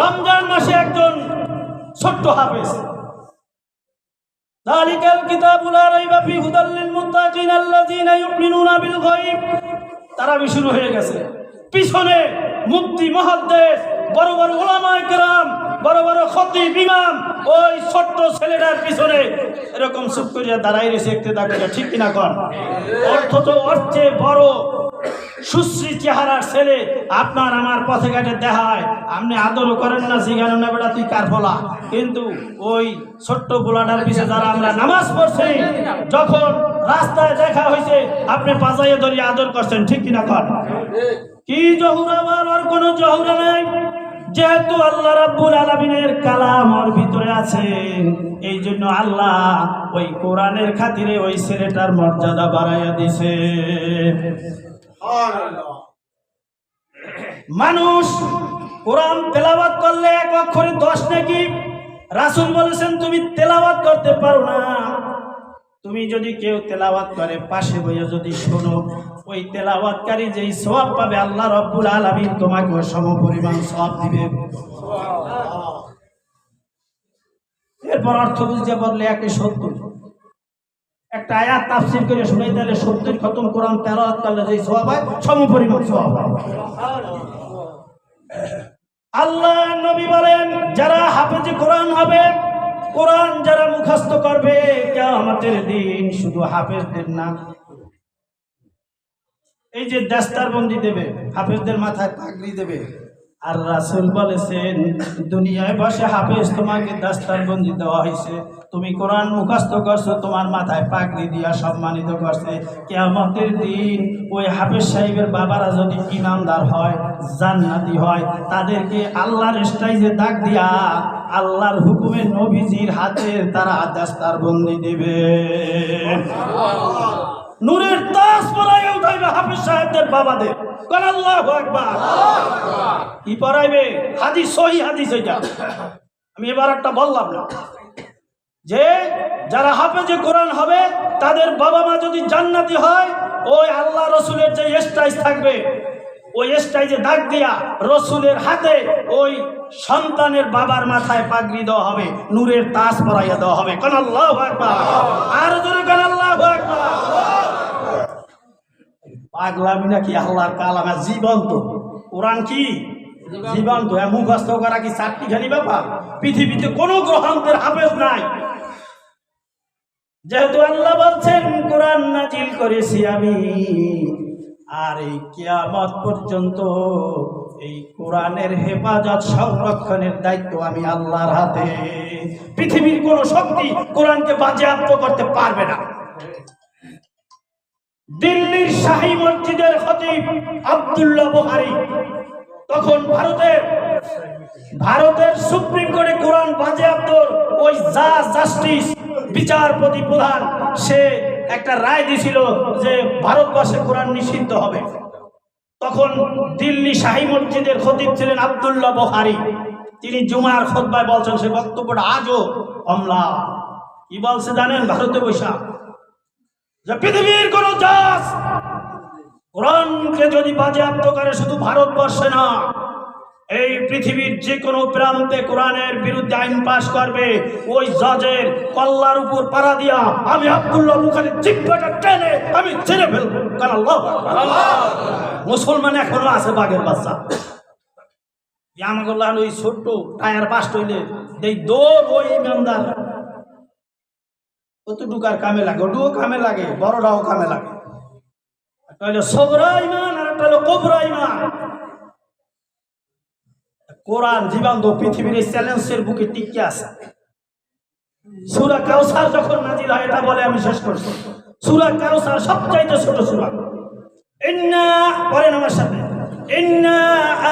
রমজান মাসে একজন ছোট্ট হাফেজ ذلك الكتاب لا ريب فيه هدى للمتقين الذين يؤمنون بالغيب তারা শুরু হয়ে গেছে পিছনে মুক্তি মহাদ্দেশ বড় বড় ওলামায় কেরাম বড় বড় খতিব ইমাম ওই ছোট্ট ছেলেটার পিছনে এরকম চুপ করিয়া দাঁড়াই রয়েছে একটু দাঁড়িয়ে ঠিক কিনা কর অর্থ অর্থে বড় সুশ্রী চেহারার ছেলে, আপনার আমার পথে ঘাটে দেখায় আপনি আদরও করেন না জিজ্ঞানো না, বেটা, তুই কার ফলা কিন্তু ওই ছোট্ট পোলাটার পিছিয়ে যারা আমরা নামাজ পড়ছি, যখন রাস্তায় দেখা হয়েছে, আপনি পাজাইয়ে ধরিয়ে আদর করছেন, ঠিক কিনা কর কি জহুরা আমার, আর কোনো জহুরা নাই? যেহেতু আল্লাহ রাব্বুল আলামিনের কালাম ওর ভিতরে আছে এই জন্য আল্লাহ ওই কোরআনের খাতিরে ওই ছেলেটার মর্যাদা বাড়াইয়া দিছে। মানুষ কোরআন তেলাওয়াত করলে এক অক্ষরে দশ নাকি? রাসুল বলেছেন তুমি তেলাওয়াত করতে পারো না। তুমি যদি কেউ তেলাওয়াত করে পাশে বইয়ে যদি শোনো ওই তেলাওয়াতকারী যেই সওয়াব পাবে আল্লাহ রব্বুল আলামিন তোমাকে সম পরিমাণ সওয়াব দিবে। এরপর অর্থ বুঝতে পারলে একে সত্তর। একটা আয়াত তাফসির করে শুনে দিলে সত্তর খতম কোরআন তেলাওয়াত করলে যেই সওয়াব হয় সম পরিমাণ সওয়াব হয় আল্লাহ নবী বলেন, যারা হাফেজে কোরআন হবে, কোরআন যারা মুখস্থ করবে আমাদের দিন শুধু হাফেজদের না। এই যে দাস্তার বন্দি দেবে, হাফেজদের মাথায় পাগড়ি দেবে আর রাসুল বলেছেন, দুনিয়ায় বসে হাফেজ তোমাকে দাস্তার বন্দি দেওয়া হয়েছে। তুমি কোরআন মুখস্থ করছ, তোমার মাথায় পাগড়ি দিয়া সম্মানিত করছে। কেয়ামতের দিন ওই হাফেজ সাহেবের বাবারা যদি ইমানদার হয়, জান্নাতি হয়, তাদেরকে আল্লাহর স্টাইজে দাগ দিয়া আল্লাহর হুকুমে নবীজির হাতে তারা দাস্তার বন্দি দেবে। নূরের তাস পরাইয়া উঠাইবে হাফিজ সাহেবদের বাবাদের। কোন আল্লাহ একবার কি পড়াইবে হাদিস, সহি হাদিস এটা। আমি এবার একটা বললাম না। যে যারা হাফেজে কোরআন হবে, তাদের বাবা মা যদি জান্নাতি হয়, ওই আল্লাহ রসুলের যে স্টাইজ থাকবে, ওই স্টাইজে দাগ দিয়া রসুলের হাতে ওই সন্তানের বাবার মাথায় পাগড়ি দেওয়া হবে, নূরের তাস পরাইয়া দেওয়া হবে। কোন আল্লাহ আর জোরে কোন আল্লাহ পাগলামি নাকি আল্লাহর কালামা জীবন্ত। কোরআন কি? জীবন্ত। হ্যাঁ, মুখস্থ করা কি চারটি খানি ব্যাপার? পৃথিবীতে কোনো গ্রহান্তের হাফেজ নাই। যেহেতু আল্লাহ বলছেন কোরআন নাজিল করেছি আমি। আর এই কিয়ামত পর্যন্ত এই কোরআনের হেফাজত সংরক্ষণের দায়িত্ব আমি আল্লাহর হাতে। পৃথিবীর কোনো শক্তি কোরআনকে বাজেয়াপ্ত করতে পারবে না। দিল্লির শাহী মসজিদের খতিব আব্দুল্লাহ বুহারি তখন ভারতের ভারতের সুপ্রিম কোর্টে কোরআন বাজেয়াপ্তর ওই জাজ জাস্টিস বিচারপতি প্রধান, সে একটা রায় দিছিল যে ভারতবর্ষে কোরআন নিষিদ্ধ হবে। তখন দিল্লি শাহী মসজিদের খতিব ছিলেন আব্দুল্লাহ বুহারি তিনি জুমার খোদ্বায় বলছেন, সে বক্তব্যটা আজও অমলা। কি বলছে জানেন ভারতে বৈশাখ যে পৃথিবীর কোন জাজ কোরআনকে যদি বাজেয়াপ্ত করে, শুধু ভারতবর্ষে না, এই পৃথিবীর যে কোনো প্রান্তে কোরআনের বিরুদ্ধে আইন পাশ করবে, ওই জজের কল্লার উপর পাড়া দিয়া আমি আব্দুল্লাহ মুখানে জিব্বাটা টেনে আমি ছেড়ে ফেলব। কারণ মুসলমান এখনও আছে বাঘের বাচ্চা। আমাগুল্লাহ ওই ছোট্ট টায়ার পাস্ট হইলে এই দৌড় ওই ইমানদার। কতটুকার কামে লাগে? ওটুকু কামে লাগে বড়টাও কামে লাগে। হলো সবরা ইমান আর একটা হলো কবরা ইমান। কোরআন জীবান্ত পৃথিবীর চ্যালেঞ্জের বুকে টিকে আছে। সুরা কাউসার যখন নাজিল হয়, এটা বলে আমি শেষ করছি। সুরা কাউসার সবচাইতে ছোট সুরা। ইন্না, পড়েন আমার সাথে ইন্না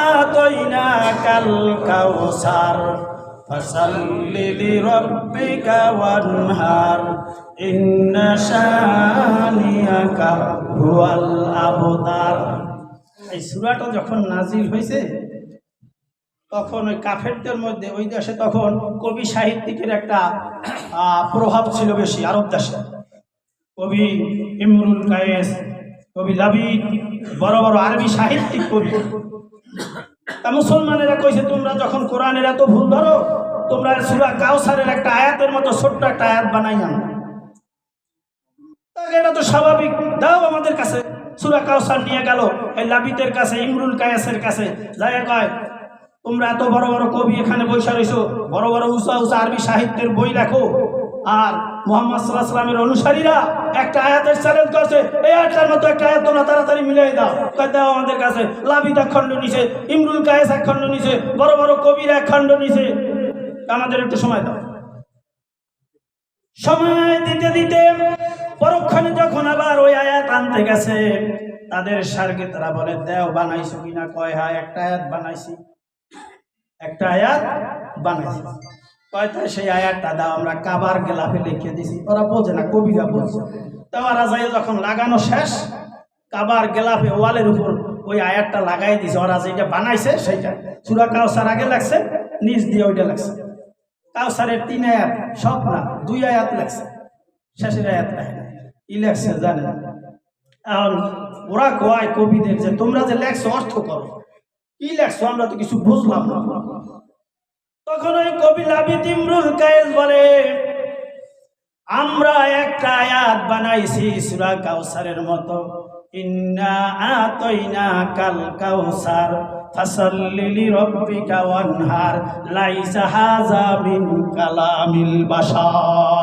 আতাইনা কাল কাউসার ফসল্লি লিরাব্বিকা ওয়ানহার। ইন্না শানিয়াকা হুয়াল আবতার এই সূরাটা যখন নাজিল হয়েছে তখন ওই কাফেরদের মধ্যে, ওই দেশে তখন কবি সাহিত্যিকের একটা প্রভাব ছিল বেশি আরব দেশে। কবি ইমরুল কায়েস, কবি লাবিদ, বড় বড় আরবি সাহিত্যিক কবি। তা মুসলমানেরা কইছে, তোমরা যখন কোরআনের এত ভুল ধরো, তোমরা সুরা কাউসারের একটা আয়াতের মতো ছোট্ট একটা আয়াত বানাই না তাকে এটা তো স্বাভাবিক। দাও আমাদের কাছে। সুরা কাউসার নিয়ে গেল। এই লাবিতের কাছে, ইমরুল কায়াসের কাছে। যাই কয় তোমরা এত বড় বড় কবি এখানে বৈশা রয়েছো বড় বড় উঁচা উঁচা আরবি সাহিত্যের বই লেখো। আর মোহাম্মদ সাল্লাহ সাল্লামের অনুসারীরা একটা আয়াতের চ্যালেঞ্জ করছে। এই আয়াতটার মতো একটা আয়াত তোমরা তাড়াতাড়ি মিলিয়ে দাও। দাও আমাদের কাছে। লাবিদ এক খণ্ড নিছে ইমরুল কায়েস এক খণ্ড নিছে বড় বড় কবিরা এক খণ্ড নিছে আমাদের একটু সময় দাও। সময় দিতে দিতে পরক্ষণে যখন আবার ওই আয়াত আনতে গেছে, তাদের সার্গে তারা বলে, দেও, বানাইছো কিনা কয় হ্যাঁ একটা আয়াত বানাইছি। একটা আয়াত বানাইছি। সেই দাও, আমরা কাবার গেলাফে লিখে ওরা বোঝে না তো ওরা যখন লাগানো শেষ, কাবার গেলাফে ওয়ালের উপর ওই লাগাই ওরা বানাইছে, সেইটা। সুরা কাউসার আগে লাগছে নিচ দিয়ে ওইটা লাগছে কাউসারের তিন আয়াত, সব না, দুই আয়াত লাগছে শেষের আয়াত লাগে না ই লেখছে ওরা কয় কবিদের তোমরা যে লেখছো অর্থ করো। কি লেখছো আমরা তো কিছু বুঝলাম না। তখন ওই কবি লাবিদ ইমরুল কায়েস বলে, আমরা একটা আয়াত বানাইছি সূরা কাউসারের মতো। কাল কাউসার লাইসা কালামিল বাশার।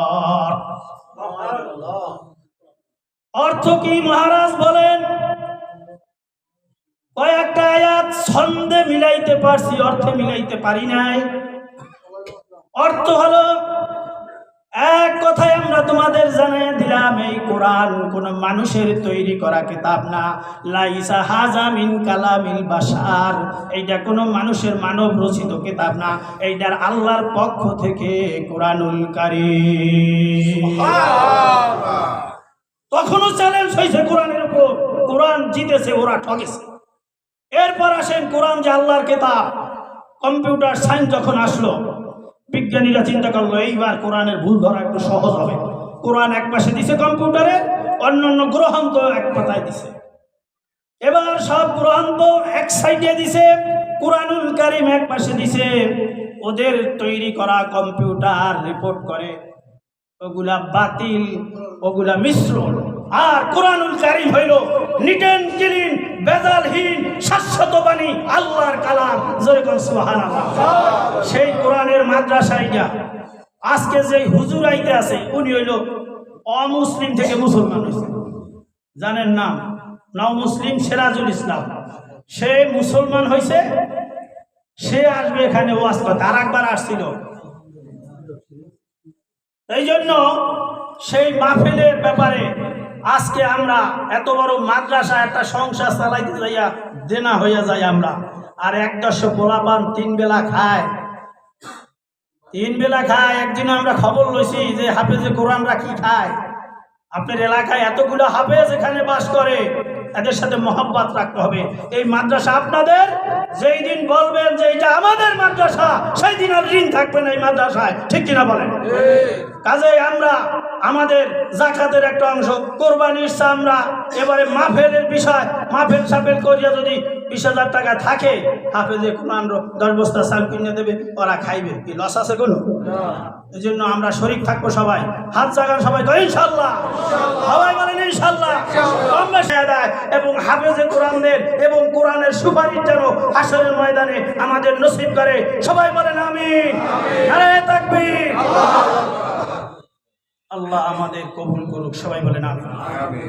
অর্থ কি মহারাজ বলেন? কয়েকটা আয়াত ছন্দে মিলাইতে পারছি, অর্থে মিলাইতে পারি নাই। অর্থ হলো, এক কথায় আমরা তোমাদের জানাই দিলাম, এই কোরআন কোন মানুষের তৈরি করা কিতাব না। লাইসা হাজামিন কালামিল বাসার এইটা কোনো মানুষের মানব রচিত কিতাব না। এইটার আল্লাহর পক্ষ থেকে কোরআনুল কারীম। তখনও চ্যালেঞ্জ হয়েছে কোরআনের উপর। কোরআন জিতেছে, ওরা ঠকেছে এরপর আসেন কোরআন যে আল্লাহর কেতাব। কম্পিউটার সায়েন্স যখন আসলো, বিজ্ঞানীরা চিন্তা করল, এইবার কোরআনের ভুল ধরা একটু সহজ হবে। কোরআন এক পাশে দিছে কম্পিউটারে, অন্যান্য গ্রহান্ত এক পাতায় দিছে। এবার সব গ্রহান্ত এক সাইডে দিছে, কোরআনুল কারিম এক পাশে দিছে। ওদের তৈরি করা কম্পিউটার রিপোর্ট করে। ওগুলা বাতিল, ওগুলা মিশ্র আর কোরআনুল কারিম হইল নিটেন ক্লিন, বেজালহীন, শাশ্বত বাণী, আল্লাহর কালাম। সুবহানাল্লাহ। সেই কোরআনের মাদ্রাসায় যা আজকে যে হুজুর আইতে আছে, উনি হইল অমুসলিম থেকে মুসলমান হয়েছে জানেন না নাও মুসলিম সেরাজুল ইসলাম। সে মুসলমান হয়েছে সে আসবে এখানে ওয়াজ করতে। আর একবার আসছিল। এই জন্য সেই মাহফিলের ব্যাপারে আজকে আমরা এত বড় মাদ্রাসা, একটা সংসার চালাইতে যাইয়া দেনা হইয়া যাই আমরা। আর এক দশ পোলাপান তিন বেলা খায়। তিন বেলা খায় একদিন আমরা খবর লইছি যে হাফেজে কোরআনরা কি খায়। আপনার এলাকায় এতগুলো হাফেজ এখানে বাস করে। এদের সাথে মহব্বত রাখতে হবে। এই মাদ্রাসা আপনাদের যেই দিন বলবেন যে এটা আমাদের মাদ্রাসা সেই দিন আর ঋণ থাকবে না এই মাদ্রাসায়। ঠিক কিনা বলেন? কাজে আমরা আমাদের জাকাতের একটা অংশ কোরবানির ইচ্ছা আমরা এবারে মাফেলের বিষয় মাফেল সাফেল করিয়া যদি বিশ হাজার টাকা থাকে হাফেজে কোরআন দশ বস্তা চাল কিনে দেবে ওরা খাইবে। কি লস আছে কোনো? এই জন্য আমরা শরিক থাকব সবাই। হাত জাগান সবাই ইনশাল্লাহ। সবাই বলেন ইনশাল্লাহ আমরা দেয় এবং হাফেজে কোরআনদের এবং কোরআনের সুপারিশ যেন হাসরের ময়দানে আমাদের নসিব করে। সবাই বলেন আমি তাকবীর। আল্লাহ। আমাদের কবুল করুক সবাই বলেন আমি